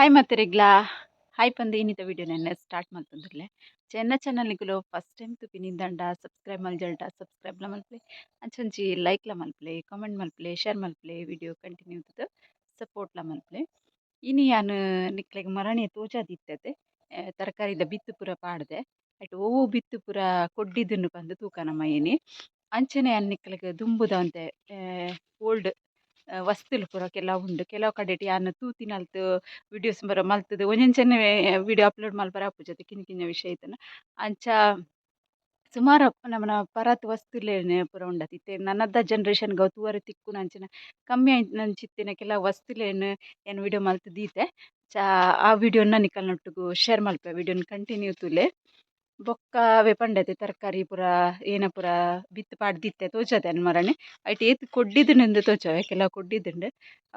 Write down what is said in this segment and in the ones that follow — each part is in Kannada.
ಹಾಯ್ ಮತ್ತೆರೆಗ್ಲಾ ಹಾಯ್ ಪಂದು ಇನ್ನಿತ ವಿಡಿಯೋ ನೆನ್ನೆ ಸ್ಟಾರ್ಟ್ ಮಲ್ತೊಂದುರ್ಲೆ ಚೆನ್ನ ಚಾನಲ್ನಿಗುಲು ಫಸ್ಟ್ ಟೈಮ್ ತುಪಿನಿಂದಂಡ ಸಬ್ಸ್ಕ್ರೈಬ್ ಮಲ್ಜಲ್ಡ ಸಬ್ಸ್ಕ್ರೈಬ್ಲ ಮಲ್ಪಲೆ. ಲೈಕ್ ಲ ಮಲ್ಪಲೆ ಕಾಮೆಂಟ್ ಮಲ್ಪಲೆ ಶೇರ್ ಮಲ್ಪಲೆ ವಿಡಿಯೋ ಕಂಟಿನ್ಯೂ ಸಪೋರ್ಟ್ ಸಪೋರ್ಟ್ಲ ಮಲ್ಪಲೆ. ಇನ್ನು ಯಾನು ನಿಕ್ಲೆಗ್ ಮರಣಿಯ ತರಕಾರಿ ತರಕಾರಿದ ಬಿತ್ತು ಪೂರ ಪಾಡ್ದೆ. ಐಟ್ ಓವು ಬಿತ್ತು ಪೂರ ಬಂದು ತೂಕ ನಮ್ಮ ಏನಿ. ಅಂಚನೆ ಯಾನ್ ನಿಕ್ಲೆಗ್ ದುಂಬುದ ಅಂತೆ ಓಲ್ಡ್ ವಸ್ತುಲು ಪೂರ ಕೆಲವು ಉಂಡು. ಕೆಲವು ಕಡೆಟ್ ಯಾನ್ ತೂತಿನಲ್ತ್ ವಿಡಿಯೋಸ್ ಪೂರ ಮಲ್ತುದು. ಚೆನ್ನ ವಿಡಿಯೋ ಅಪ್ಲೋಡ್ ಮಲ್ಪರೆ ಆಪುಜತೆ ಕಿನ್ನ ಕಿನ್ನ ವಿಷಯ ಇತ್ತನ ಅಂಚ ಸುಮಾರು ನಮನ ಪರತ್ ವಸ್ತುಲೆನ್ ಪೂರ ಉಂಡತಿತ್ತೆ ನನ್ನದ ಜನರೇಷನ್‌ಗ್ ಅವು ತೂವರೆ ತಿಕ್ಕುನಂಚಿನ ಕಮ್ಮಿ ಆಯಿನಂಚಿತ್ತಿನ ಕೆಲ ವಸ್ತುಲೆನ್ ಏನು ವಿಡಿಯೋ ಮಲ್ತ್ ದೀತೆ ಚಾ, ಆ ವಿಡಿಯೋನ ನಿಕಲ್ನೊಟ್ಟುಗು ಶೇರ್ ಮಲ್ಪೆ. ವಿಡಿಯೋನ ಕಂಟಿನ್ಯೂ ತೂಲೆ. ಬೊಕ್ಕ ಅವೆ ಪಂಡತೆ ತರಕಾರಿ ಪೂರ, ಏನ ಪೂರ ಬಿತ್ತು ಪಾಡ್ದಿತ್ತೆ ತೋಜತೆನ್ ಮರನೆ. ಐಟ್ ಏತ್ ಕೊಡ್ಡಿದ್ದುಂಡು ತೋಜವೆ, ಕೆಲವು ಕೊಡ್ಡಿದ್ದುಂಡು,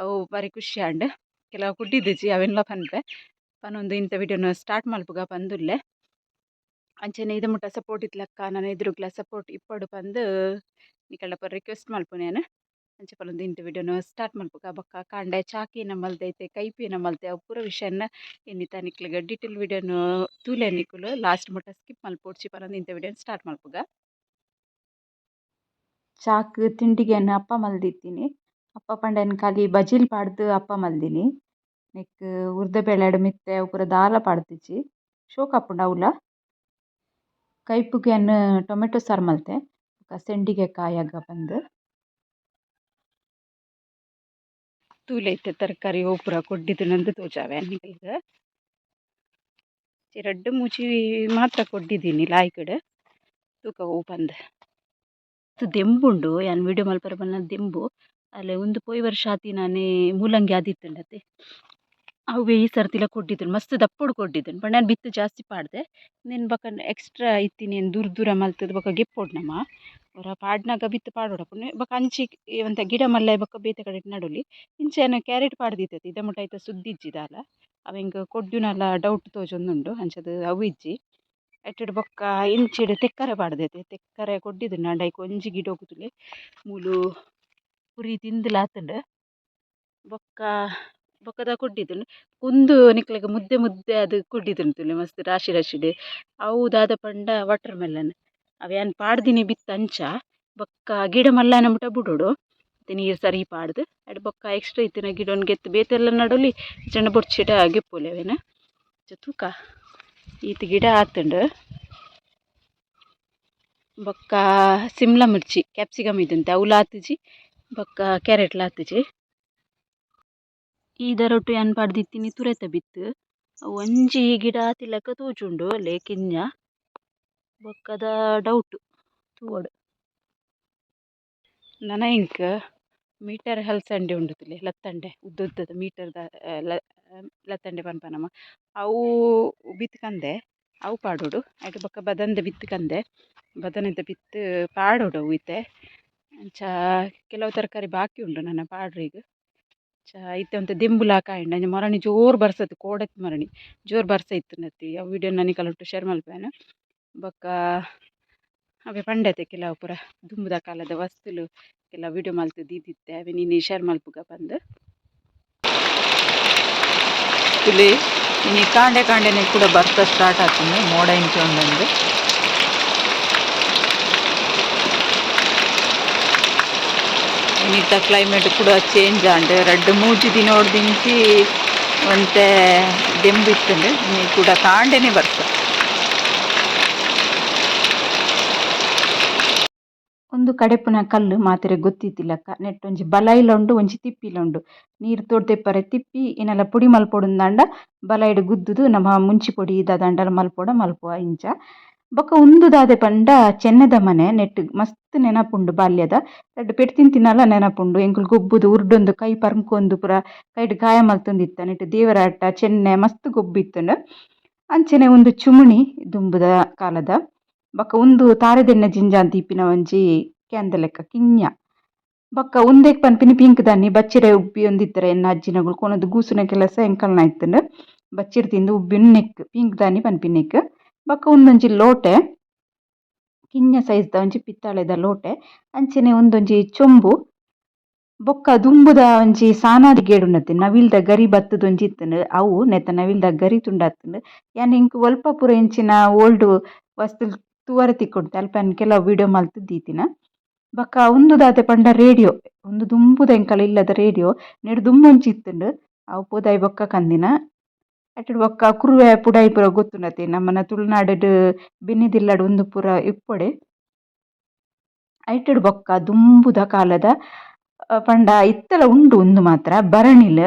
ಅವು ಬಾರಿ ಖುಷಿ ಆಂಡ್ ಕೆಲವು ಕುಡ್ಡಿದ್ದಿಜಿ ಅವೆನ್ಲ ಪನ್ಪೆ. ಪನೊಂದು ಇಂತ ವಿಡಿಯೋನ ಸ್ಟಾರ್ಟ್ ಮಲ್ಪುಗ ಪಂದುಲ್ಲೆ. ಅಂಚನೆ ಇದು ಮುಟ್ಟ ಸಪೋರ್ಟ್ ಇತ್ಲಕ್ಕ, ನನ್ನ ಎದುರುಗ್ಲ ಸಪೋರ್ಟ್ ಇಪ್ಪಡು ಪಂದ್ ನಿಕಲ್ಡ ಪೂರ ರಿಕ್ವೆಸ್ಟ್ ಮಲ್ಪುನೇನ್ ಅಂಚ ಇಂಟು ವಿಡಿಯೋನ ಸ್ಟಾರ್ಟ್ ಮಲ್ಪುಗ ಬೊಕ್ಕ ಕಾಂಡೆ ಚಾಕಿ ಮಲ್ದೈತೆ ಕೈಪಿನ ಮಲ್ತೆ ಅವು ಪೂರ ವಿಷಯನ್ನ ಇನ್ನಿತ ನಿಕ್ಲೆಗ್ ಡೀಟೇಲ್ ವಿಡಿಯೋನು ತೂಲೆ ನಿಕ್ಕಲು ಲಾಸ್ಟ್ ಮಟ್ಟ ಸ್ಕಿಪ್ ಮಲ್ಪೊಡ್ಚಿ ಪನೊಂದು ಇಂಥ ವಿಡಿಯೋನ ಸ್ಟಾರ್ಟ್ ಮಲ್ಪುಗ ಚಾಕ್ ತಿಂಡಿಗೆನ್ ಅಪ್ಪ ಮಲ್ದಿತ್ತಿನಿ ಅಪ್ಪ ಪಂಡೆನ್ ಖಾಲಿ ಬಜಿಲ್ ಪಾಡ್ದ್ ಅಪ್ಪ ಮಲ್ದಿನಿ. ನೆಕ್ ಉರ್ದ ಬೇಳೆಡ್ ಮಿತ್ತೆ ಅವು ದಾಲ ಪಾಡ್ತಿಚ್ಚಿ ಶೋಕ್ ಅಪ್ಪುಂಡ ಅವಲ. ಟೊಮೆಟೊ ಸಾರು ಮಲ್ತೆ. ಸೆಂಡಿಗೆ ಕಾಯಗ ಪಂದ್ ತೂಲೆ ಇತ್ತೆ ತರಕಾರಿ ಒಬ್ಬರ ಪೂರ ಕೊಡ್ಡಿದ್ದುಂಡು ತೋಜಾವೆ. ನಿಕಲ್ಗ್ ರಡ್ಡ್ ಮೂಚಿ ಮಾತ್ರ ಕೊಡ್ಡಿದ್ದೀನಿ ಕಡೆ. ತೂಕ ಒವು ಪಂದ್ ದೆಂಬುಂಡು ಯಾನ್ ವಿಡಿಯೋ ಮಲ್ಪರ ಬನ್ನ ದೆಂಬು. ಅಲೆ ಉಂದು ಪೋಯಿ ವರ್ಷ ಆತಿನಾನೆ ಮೂಲಂಗಿ ಆದಿತ್ತುಂಡತೆ. ಅವೇ ಈ ಸರ್ತಿಲ ಕೊಡ್ಡಿದ್ದುಂಡು ಮಸ್ತ್ ದಪ್ಪುಡು ಕೊಡ್ಡಿದ್ದುಂಡು ಪಂಡ ನಾನು ಬಿತ್ತು ಜಾಸ್ತಿ ಪಾಡ್ದೆ. ಉಂದೆನ್ ಬೊಕ ಎಕ್ಸ್ಟ್ರಾ ಇತ್ತಿನಿ ದೂರ ದೂರ ಮಲ್ತುದು ಬೊಕ ಗೆಪ್ಪೊಡು ನಮ ಒರ ಪಾಡ್ನಗ ಬಿತ್ತು ಪಾಡೊಡಪುಂಡು ಬೊಕ ಅಂಚಿ ಒಂತೆ ಗಿಡ ಮಲ್ಲ ಬೊಕ ಬೇತೆ ಕಡೆಟ್ ನಡುಲಿ. ಇಂಚೆನ್ ಕ್ಯಾರೆಟ್ ಪಾಡ್ದಿತ್ತತೆ. ಇದ ಮುಟ ಸುದ್ದಿ ಇಜ್ಜಿ ದಾಲ ಅವೆಂಕ್ ಕೊಡ್ಯುನಲ ಡೌಟ್ ತೋಜೊಂದುಂಡು. ಅಂಚದು ಅವು ಇಜ್ಜಿ. ಎಟ್ಟಡ್ ಬೊಕ್ಕ ಇಂಚಿಡ್ ತೆಕ್ಕರೆ ಪಾಡ್ದೆತೆ. ತೆಕ್ಕರೆ ಕೊಡ್ಡಿದ್ದುಂಡು ಆಂಡ ಐಕ್ ಒಂಜಿ ಗಿಡ ಒಕುತುಲೆ ಮೂಲು ಪುರಿ ತಿಂದಲಾತಂಡ. ಬೊಕ್ಕ ಬೊಕದ ಕುಡ್ಡಿದುಂಡು ಕುಂದು ನಿಕ್ಲೆಗ್ ಮುದ್ದೆ ಮುದ್ದೆ ಆದ್ ಕೊಡ್ಡಿದ್ದುಂಡು ತುಲೆ ಮಸ್ತ್ ರಾಶಿ ರಾಶಿಡ್ ಅವು ದಾದ ಪಂಡ ವಾಟರ್ ಮೆಲನ್ ಅವು ಯಾನ್ ಪಾಡ್ದಿನಿ ಬಿತ್ತ್ ಅಂಚ, ಬೊಕ್ಕ ಗಿಡ ಮಲ್ಲನ ಮುಟ ಬುಡೊಡು. ಮತ್ತೆ ನೀರು ಸರಿ ಪಾಡ್ದ್, ಅಡ್ ಬೊಕ್ಕ ಎಕ್ಸ್ಟ್ರಾ ಇತ್ತಿನ ಗಿಡನ್ ಗೆತ್ ಬೇತೆಲ್ಲ ನಡುಲಿ ಇಜ್ಜಂಡ ಬೊರ್ಚಿಟ ಗೆಪ್ಪೊಲಿ ಅವೆನ್ ತೂಕ, ಈತ್ ಗಿಡ ಆತುಂಡು. ಬೊಕ್ಕ ಸಿಮ್ಲಾ ಮಿರ್ಚಿ, ಕ್ಯಾಪ್ಸಿಕಮ್ ಇದಂತೆ ಅವು ಆತುಜಿ ಬೊಕ್ಕ ಕ್ಯಾರೆಟ್ ಆತುಜಿ ಈ ದರೊಟ್ಟು ಯಾನ್ ಪಾಡ್ದಿತ್ತಿನಿ ತುರೆತ ಬಿತ್ತು. ಒಂಜಿ ಗಿಡ ಆತಿಲಕ ತೋಜುಂಡು ಲೇಕಿಂಜ ಕಿಂಜ ಬೊಕ್ಕದ ಡೌಟ್ ತೂವೊಡು. ನನ ಎಂಕ್ ಮೀಟರ್ ಹಲ್ಸಂಡೆ ಉಂಡು ತುಲೆ, ಲತ್ತಂಡೆ ಉದ್ದ ಉದ್ದದ ಮೀಟರ್ದ ಲತ್ತಂಡೆ ಪನ್ಪನಮ. ನಮ ಅವು ಬಿತ್ತ್ ಕಂದೆ ಅವು ಪಾಡೊಡು. ಐಟ್ ಬೊಕ್ಕ ಬದನದ ಬಿತ್ತ್ ಕಂದೆ ಬದನೆದ ಬಿತ್ತ್ ಪಾಡೊಡು ಅವು ಇತ್ತೆ. ಅಂಚ ಕೆಲವು ತರಕಾರಿ ಬಾಕಿ ಉಂಡು ನನ ಪಾಡ್ರೆಗ್. ಅಂಚ ಇತ್ತೆ ಅಂತ ದೆಂಬುಲ ಕಾಯಂಡ ಅಂಚ ಮರಣಿ ಜೋರು ಬರ್ಸತ್ ಕೋಡೆತ ಮರಣಿ. ಜೋರು ಬರ್ಸ ಇತ್ತುಂಡತೆ ಅವು ವಿಡಿಯೋ ನನಿಕಲ್ನೊಟ್ಟು ಶೇರ್ ಮಲ್ಪೇನ ಬೊಕ್ಕ, ಅವೆ ಪಂಡತೆ ಕೆಲವು ಪೂರ ದುಂಬುದ ಕಾಲದ ವಸ್ತುಲು ಕೆಲ ವಿಡಿಯೋ ಮಲ್ತ್ ದೀದಿತ್ತೆ ಅವೆ ನೀನು ಶೇರ್ ಮಲ್ಪುಗ ಬಂದು. ಇಲ್ಲಿ ಇನಿ ಕಾಂಡೆ ಕಾಂಡೆನೆ ಕೂಡ ಬರ್ತ ಸ್ಟಾರ್ಟ್ ಆತುಂಡು ಮೋಡ ಇಂಚ ಉಂಡಂದು ಇನ್ನಿತ ಕ್ಲೈಮೇಟ್ ಕೂಡ ಚೇಂಜ್ ಆಂಡ್ ರಡ್ಡ್ ಮೂಜಿ ದಿನೊಡ್ದಿಂಚಿ ಒಂತೆ ದೆಂಬು ಇತ್ತುಂಡು ಇನಿ ಕೂಡ ಕಾಂಡೆನೆ ಬರ್ತ ಒಂದು ಕಡೆಪುನ ಕಲ್ಲು, ಮಾತೆರೆ ಗೊತ್ತಿತ್ತಿಲಕ ನೆಟ್ಟ್ ಒಂಜಿ ಬಲೈಲ ಉಂಡು, ಒಂಜಿ ತಿಪ್ಪಿಲ ಉಂಡು. ನೀರು ತೋಡ್ದೆಪ್ಪರೆ ತಿಪ್ಪಿ, ಏನೆಲ್ಲ ಪುಡಿ ಮಲ್ಪೊಡುಂದಾಂಡ ಬಲೈಡ್ ಗುದ್ದುದು, ನಮ ಮುಂಚಿ ಪೊಡಿ ದಾದಾಂಡಲ ಮಲ್ಪೊಡ ಮಲ್ಪುವ ಇಂಚ. ಬೊಕ ಉಂದು ದಾದೆ ಪಂಡ ಚೆನ್ನದ ಮನೆ, ನೆಟ್ಟ್ ಮಸ್ತ್ ನೆನಪುಂಡು ಬಾಲ್ಯದ. ರಡ್ಡ್ ಪೆಟ್ ತಿಂತಿನಲ ನೆನಪುಂಡು. ಎಂಕುಲು ಗೊಬ್ಬುದು, ಉರ್ಡೊಂದು, ಕೈ ಪರ್ಮ್ಕೊಂದು, ಪೂರ ಕೈಟ್ ಗಾಯ ಮಲ್ತೊಂದಿತ್ತ. ನೆಟ್ಟ್ ದೇವರಾಟ ಚೆನ್ನೆ, ಮಸ್ತ್ ಗೊಬ್ಬಿತ್ತುಂಡು. ಅಂಚನೆ ಒಂದು ಚುಮುಣಿ ದುಂಬುದ ಕಾಲದ. ಬೊಕ ಉಂದು ತಾರೆದೆಣ್ಣೆ ಜಿಂಜಾನ್ ದೀಪಿನ ಒಂಜಿ ಕ್ಯಾಂದ ಲೆಕ್ಕ ಕಿಂಜ ಬೊಕ್ಕ ಉಂದೆಕ್ ಪನ್ಪಿನಿ ಪಿಂಕ್ ದಾನಿ ಬಚ್ಚಿರೆ ಉಬ್ಬಿ ಒಂದಿತ್ತರ ಎನ್ನ ಅಜ್ಜಿನಗಳು, ಕೊನದು ಗೂಸುನ ಕೆಲಸ ಎಂಕಲ್ನ ಇತ್ತುಂಡು ಬಚ್ಚಿರ್ ತಿಂದು ಉಬ್ಬಿನ ನೆಕ್, ಪಿಂಕ್ ದಾನಿ ಪನ್ಪಿನೆಕ್ ಬೊಕ ಉಂದೊಂಜಿ ಲೋಟೆ ಕಿಂಜ ಸೈಜ್ದ ಒಂಜಿ ಪಿತ್ತಳೆದ ಲೋಟೆ, ಅಂಚನೆ ಉಂದೊಂಜಿ ಚೊಂಬು, ಬೊಕ್ಕ ದುಂಬುದ ಒಂಜಿ ಸಾನಾದಿ ಗೇಡುಂಡತೆ ನವಿಲ್ದ ಗರಿ ಬತ್ತುದು ಒಂಜಿ ಇತ್ತುಂಡು ಅವು ನೆತ್ತ ನವಿಲ್ದ ಗರಿ ತುಂಡಾತುಂಡು ಯಾನ್ ಇಂಕ್ ಒಲ್ಪ ಪೂರ ಇಂಚಿನ ಓಲ್ಡ್ ವಸ್ತುಲು ತೂವರೆ ತಿಕ್ಕುಂಡು ಅಲ್ಪ ಕೆಲವು ವಿಡಿಯೋ ಮಲ್ತು ದೀತಿನ ಬೊಕ್ಕ ಉಂದು ದಾತೆ ಪಂಡ ರೇಡಿಯೋ, ಉಂದು ದುಂಬುದ ಎಂಕಲ್ ಇಲ್ಲದ ರೇಡಿಯೋ ನೆಡು ದುಂಬೊಂಜಿ ಇತ್ತುಂಡು ಅವು ಪೋದಾಯಿ ಬೊಕ್ಕ ಕಂದಿನ. ಅಟ್ಟುಡು ಬೊಕ್ಕ ಕುರುವೆ ಪುಡಾಯಿ ಪೂರ ಗೊತ್ತುಂಡತೆ ನಮ್ಮನ ತುಳುನಾಡುಡ್ ಬೆನ್ನಿದಿಲ್ಲಡ್ ಉಂದು ಪೂರ ಇಪ್ಪೊಡೆ. ಐಟಡ್ ಬೊಕ್ಕ ದುಂಬುದ ಕಾಲದ ಪಂಡ ಇತ್ತಲ ಉಂಡು ಉಂದು ಮಾತ್ರ, ಬರಣಿಲ್.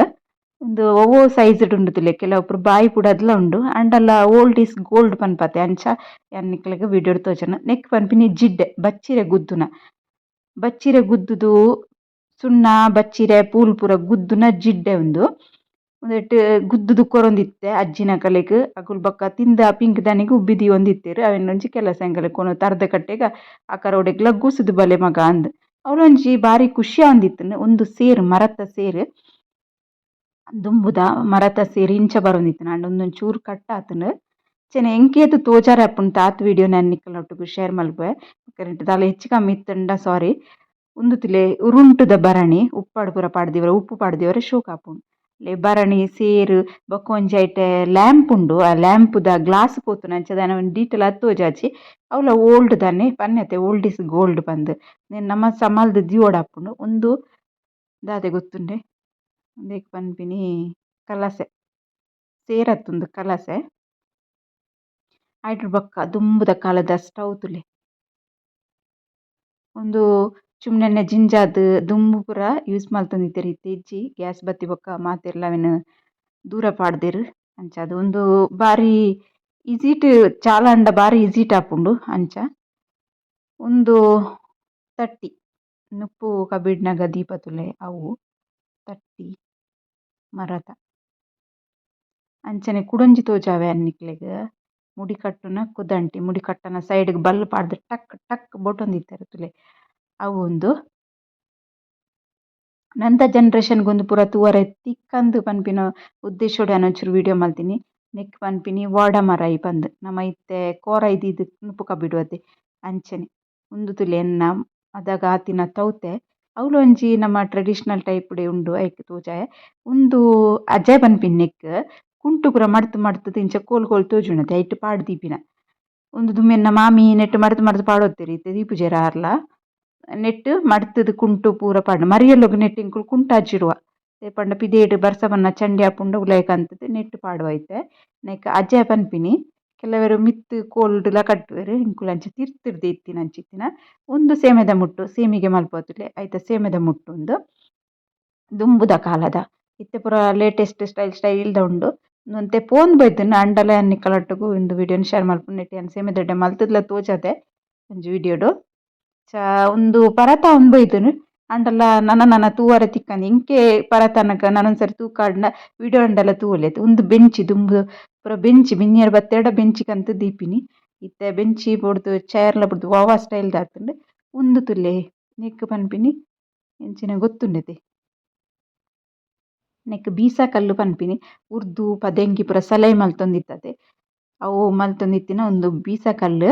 ಉಂದು ಒವ್ವೊ ಸೈಜ್ ಉಂಡುದುಲೆ ಕೆಲವೊಬ್ರು ಬಾಯಿ ಪುಡದ್ಲ ಉಂಡು. ಅಂಡಲ್ಲ ಓಲ್ಡ್ ಈಸ್ ಗೋಲ್ಡ್ ಪನ್ಪತೆ, ಅಂಚ ಯಾನ್ ನಿಕ್ಲೆಗ್ ವಿಡಿಯೋಡ್ ತೋಜನ. ನೆಕ್ ಪನ್ಪಿನಿ ಜಿಡ್ಡೆ, ಬಚ್ಚಿರೆ ಗುದ್ದುನ. ಬಚ್ಚಿರೆ ಗುದ್ದುದು ಸುಣ್ಣ, ಬಚ್ಚಿರೆ ಪೂಲ್ ಪೂರ ಗುದ್ದುನ ಜಿಡ್ಡೆ ಉಂದು ಉಂದೆಟ್ ಗುದ್ದುದು ಕೊರೊಂದಿತ್ತೆ ಅಜ್ಜಿನ ಕಲೆಗ್. ಅಕುಲು ಬಕ್ಕ ತಿಂದ ಪಿಂಕ್ ದನಿಗ್ ಉಬ್ಬಿದಿ ಒಂದಿತ್ತೆರ್. ಅವೆನ್ ಒಂಜಿ ಕೆಲಸ ಎಂಕಲೆಗ್ ಕೊನ ತರ್ದ ಕಟ್ಟೆಗ ಆಕರ ಒಡೆಗ್ ಲಗ್ಗುಸುದು ಬಲೆ ಮಗ ಅಂದ್. ಅವಳೊಂಜಿ ಬಾರಿ ಖುಷಿ ಆವೊಂದಿತ್ತುಂಡು ಉಂದು ಸೇರ್, ಮರತ ಸೇರ್. ದುಂಬುದ ಮರತ ಸೇರ್ ಇಂಚ ಬರೊಂದಿತ್ತುಂಡು ಆಂಡ ಉಂದೊಂಚೂರು ಚೂರು ಕಟ್ ಆತುಂಡು ಚೆನ್ನ ಎಂಕೇದ್ ತೋಜಾರೆ ಆಪುಂಡು ತಾತ್ ವಿಡಿಯೋ ನಾನು ನಿಕ್ಕ್ಲನೊಟ್ಟುಗು ಶೇರ್ ಮಲ್ಪುವೆ ಕರೆಂಟ್ ದಾಲ ಹೆಚ್ಚು ಕಮ್ಮಿ ಇತ್ತುಂಡ, ಸಾರಿ. ಉಂದುತಿಲೆ ಉರುಂಟುದ ಬರಣಿ ಉಪ್ಪಡ್ ಪೂರ ಪಾಡ್ದೆರ್ ಉಪ್ಪು ಪಾಡ್ದೆರ್ ಶೋಕ ಆಪುಂಡು ಲೇ ಬರಣಿ, ಸೇರ್ ಬೊಕ ಒಂಜಿ ಐಟೆ ಲ್ಯಾಂಪ್ ಉಂಡು. ಆ ಲ್ಯಾಂಪ್ದ ಗ್ಲಾಸ್ ಪೋತುಂಡು ಅಂಚಾದ್ ಆಯಿನ ಡೀಟೇಲ್ ಅದ್ ತೋಜಾಜಿ ಅವುಲ ಓಲ್ಡ್ ದಾನೆ ಪನ್ಯತೆ ಓಲ್ಡ್ ಇಸ್ ಗೋಲ್ಡ್ ಪಂದ್ ನಮ ಸಮಲ್ದ್ ದಿಯೋಡ್ ಆಪುಂಡು ಉಂದು ದಾದೆ ಗೊತ್ತುಂಡೆ? ಉಂದೆಕ್ ಪನ್ಪಿನಿ ಕಲಸೆ. ಸೇರ್ ಅತ್ತುಂದು ಕಲಸೆ. ಐಟ್ ಬೊಕ್ಕ ದುಂಬುದ ಕಾಲದ ಸ್ಟೌ ತುಲೆ ಉಂದು ಚುಮ್ನೆನೆ ಜಿಂಜಾದ್ ದುಂಬು ಪೂರ ಯೂಸ್ ಮಲ್ತೊಂದಿತ್ತೆರ್ ಇತ್ತೆ ಇಜ್ಜಿ ಗ್ಯಾಸ್ ಬತ್ತಿ ಬೊಕ್ಕ ಮಾತೆರ್ಲ ಅವೆನ್ ದೂರ ಪಾಡ್ದೆರ್ ಅದು ಉಂದು ಬಾರಿ ಈಜಿಟ್ ಚಾಲಾಂಡ ಬಾರಿ ಈಜಿಟ್ ಆಪುಂಡು ಅಂಚ. ಉಂದು ತಟ್ಟಿ, ನುಪ್ಪು ಕಬಿಡ್ನಗ ದೀಪ ತುಲೆ, ಅವು ತಟ್ಟಿ ಮರದ ಅಂಚನೆ ಕುಡೊಂಜಿ ತೋಜಾವೆ ಯಾನ್ ನಿಕ್ಲೆಗ್ ಮುಡಿ ಕಟ್ಟುನ ಕುದಂಟಿ ಮುಡಿ ಕಟ್ಟನ ಸೈಡ್ಗ್ ಬಲ್ಲ್ ಪಾಡ್ದ್ ಟಕ್ ಟಕ್ ಬೊಟೊಂದಿತ್ತೆರ್ ತುಲೆ. ಅವು ಉಂದು ನಂತ ಜನರೇಷನ್‌ಗ್ ಗೊಂದು ಪೂರ ತೂವರೆ ತಿಕ್ಕಂದು ಪನ್ಪಿನ ಉದ್ದೇಶೊಡು ಯಾನ್ ಒಂಚೂರು ವಿಡಿಯೋ ಮಲ್ತಿನಿ ನೆಕ್ ಪನ್ಪಿನಿ ವಾಡ ಮರ ಈ ಬಂದು. ನಮ್ಮ ಇತ್ತೆ ಕೋರ ಇದ್ದಿದ್ದು ನುಪುಕ ಬಿಡುವದೆ ಅಂಚನೆ. ಉಂದು ತುಲೆ ಎನ್ನ ಅದಾಗ ಆತಿನ ತೌತೆ. ಅವ್ಲೊಂಜಿ ನಮ ಟ್ರೆಡಿಷನಲ್ ಟೈಪ್ಡ್ ಉಂಡು ಐಕ್ ತೋಜಾಯ. ಉಂದು ಅಜಯ್ ಪನ್ಪಿನ್ ನೆಕ್ ಕುಂಟು ಪೂರ ಮಡ್ತು ಮಡ್ತು ತಿಂಚ ಕೋಲ್ ಕೋಲ್ ತೋಜುಣತೆ, ಐಟ್ ಪಾಡ್ ದೀಪಿನ ಉಂದು ದುಂಬೆನ್ನ ಮಾಮಿ ನೆಟ್ ಮಡ್ತ್ ಪಾಡೋತ್ತೆ ರೀ ದೀಪು ಜರ ಆರ್ಲ ನೆಟ್ಟ್ ಮಡ್ತುದು ಕುಂಟು ಪೂರ ಪಾಂಡ. ಮರಿಯಲೊಗ್ ನೆಟ್ಟ್ ಎಂಕುಲು ಕುಂಟಾಜಿಡುವ ಇತ್ತೆ ಪಂಡ ಪಿದೆಡ್ ಬರ್ಸವನ್ನ ಚಂಡಿ ಆಪುಂಡ ಉಲಾಯಿ ಕಂತುದು ನೆಟ್ ಪಾಡುವ ಐತೆ ನೆಕ್ಕ್ ಅಜ್ಜೆ ಪನ್ಪಿನಿ ಕೆಲವೆರ್ ಮಿತ್ತ್ ಕೋಲ್ಡ್ಲ ಕಟ್ವೆರ್ ಎಂಕುಲು ಅಂಚ ಇತ್ತಿನ ಅಂಚಿತ್ತಿನ. ಉಂದು ಸೇಮೆದ ಮುಟ್ಟು, ಸೇಮಿಗೆ ಮಲ್ಪೊತುಲೆ ಐತ ಸೇಮೆದ ಮುಟ್ಟು ಉಂದು ದುಂಬುದ ಕಾಲದ. ಇತ್ತೆ ಪೂರ ಲೇಟೆಸ್ಟ್ ಸ್ಟೈಲ್ ಸ್ಟೈಲ್‌ದ ಉಂಡು ಒಂತೆ ಪೋನ್ ಬೈದ್ಂಡ್ ಅಂಡಲ ನಿಕ್ಕಲೊಟ್ಟುಗು ಉಂದು ವಿಡಿಯೋನ್ ಶೇರ್ ಮಲ್ಪುಂಡು ನೆಟ್ಟ್ ಯಾನ್ ಸೇಮೆದೆಡ್ಡೆ ಮಲ್ತುದ್ಲ ತೋಜದೆ. ಒಂಜಿ ವಿಡಿಯೋಡು. ಚಾ ಉಂದು ಪರತ ಬೈದ್ಂಡ್ ಆಂಡಲ ನನ ನನ ತೂವರೆ ತಿಕ್ಕಂದ್ ಎಂಕೆ ಪರತನಗ ನನೊಂದ್ಸರಿ ತೂಕಾಡ್ನ ವಿಡಿಯೋ ಆಂಡಲ ತೂವೊಲಿ ಉಂದು ಬೆಂಚಿ ದುಂಬು, ಪೂರ ಬೆಂಚಿ ಬಿನ್ಯರೆ ಬತ್ತೆರ್ಡ ಬೆಂಚಿ ಕಂತುದು ದೀಪಿನಿ. ಇತ್ತೆ ಬೆಂಚಿ ಬೊರ್ದು ಚೇರ್ಲ ಬುರ್ದು ಸ್ಟೈಲ್ ದ ಆತುಂಡು. ಉಂದು ತುಲ್ಲೆ ನೆಕ್ಕ್ ಪನ್ಪಿನಿ, ಎಂಚಿನ ಗೊತ್ತುಂಡೆತೆ. ನೆಕ್ಕ್ ಬೀಸಾ ಕಲ್ಲು ಪನ್ಪಿನಿ. ಉರ್ದು ಪದೆಂಗಿ ಪೂರ ಸಲೈ ಮಲ್ತೊಂದಿತ್ತತೆ. ಅವು ಮಲ್ತೊಂದಿತ್ತಿನ ಉಂದು ಬೀಸಾ ಕಲ್ಲು.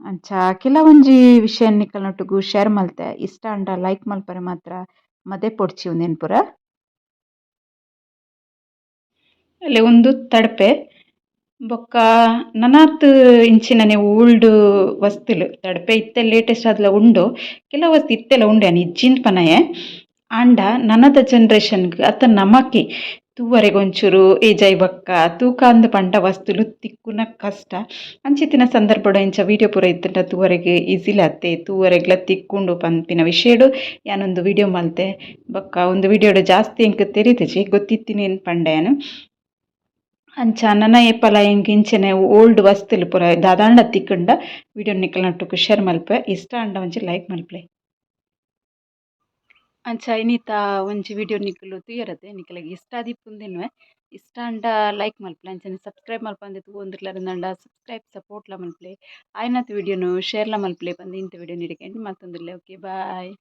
ಅಂಚ ಕೆಲವೊಂಜಿ ವಿಷಯ ನಿಕಲ್ನೊಟ್ಟುಗು ಶೇರ್ ಮಲ್ತೆ. ಇಷ್ಟ ಆಂಡ ಲೈಕ್ ಮಲ್ಪರೆ ಮಾತ್ರ ಮದೆ ಪೊಡ್ಚಿ ಉಂದೆನ್ ಪೂರ ಅಲ್ಲೆ ಉಂದು ತಡಪೆ. ಬೊಕ್ಕ ನನಾತ್ ಇಂಚಿನನೆ ಓಲ್ಡ್ ವಸ್ತುಲು ತಡಪೆ ಇತ್ತೆ ಲೇಟೆಸ್ಟ್ ಆದಲ ಉಂಡು. ಕೆಲವು ವಸ್ತು ಇತ್ತೆಲ ಉಂಡೆ ಯಾನ್ ಇಜ್ಜಿಂದ್ ಪನಯೆ ಆಂಡ ನನದ ಜನರೇಷನ್‌ಗ್ ಅತ್ತ ನಮಕೆ ಬಕ್ಕ ತೂಕ ಪಂಡ ವಸ್ತುಲು ತಿಕ್ಕುನ ಕಷ್ಟ. ಅಂಚಿತ್ತಿನ ಸಂದರ್ಭಡ ಇಂಚ ವಿಡಿಯೋ ಪೂರ ಇತ್ತುಂಡ ತೂವರೆಗ್ ಈಸಿಲಿ ಆತೆ ತೂವರೆಗ್ಲ ತಿಕ್ಕುಂಡು ಪನ್ಪಿನ ವಿಷಯಡು ಯಾನೊಂದು ವಿಡಿಯೋ ಮಲ್ತೆ. ಬೊಕ್ಕ ಒಂದು ವಿಡಿಯೋಡು ಜಾಸ್ತಿ ಎಂಕ್ ತೆರಿತೆಜಿ, ಗೊತ್ತಿತ್ತಿನ ಪಂಡ ಯಾನ್ ಅಂಚ ನನ್ನ ಏಪಲ ಎಂಕ್ ಇಂಚನೆ ಓಲ್ಡ್ ವಸ್ತುಲು ಪೂರ ದಾದಾಂಡ ತಿಕ್ಕುಂಡ ವಿಡಿಯೋ ನಿಕ್ಕಲ್ನಟ್ಟು ಶೇರ್ ಮಲ್ಪೆ. ಇಷ್ಟ ಅಂಡ ಒಂಜಿ ಲೈಕ್ ಮಲ್ಪುಲೆ. ಅಂಚ ಐನಿತ ಒಂಜಿ ವಿಡಿಯೋ ನಿಕುಲು ತೂಯರತೆ ನಿಕುಲೆಗ್ ಇಷ್ಟ ಆದಿಪ್ಪುಂದೆನ್ವೆ ಇಷ್ಟ ಆಂಡ ಲೈಕ್ ಮಲ್ಪಲೆ. ಅಂಚನೆ ಸಬ್ಸ್ಕ್ರೈಬ್ ಮಲ್ಪಂದೆ ತೂವೊಂದುರ್ಲಾರಂದಾಂಡ ಸಬ್ಸ್ಕ್ರೈಬ್ ಸಪೋರ್ಟ್ಲ ಮಲ್ಪಲೆ. ಆಯ್ನತ್ ವಿಡಿಯೋನು ಶೇರ್ಲ ಮಲ್ಪಲೆ. ಪಂದ್ ಇಂತ ವಿಡಿಯೋ ನಿಡಕೆ ಮಲ್ತೊಂದುಲ್ಲೆ ಓಕೆ ಬಾಯ್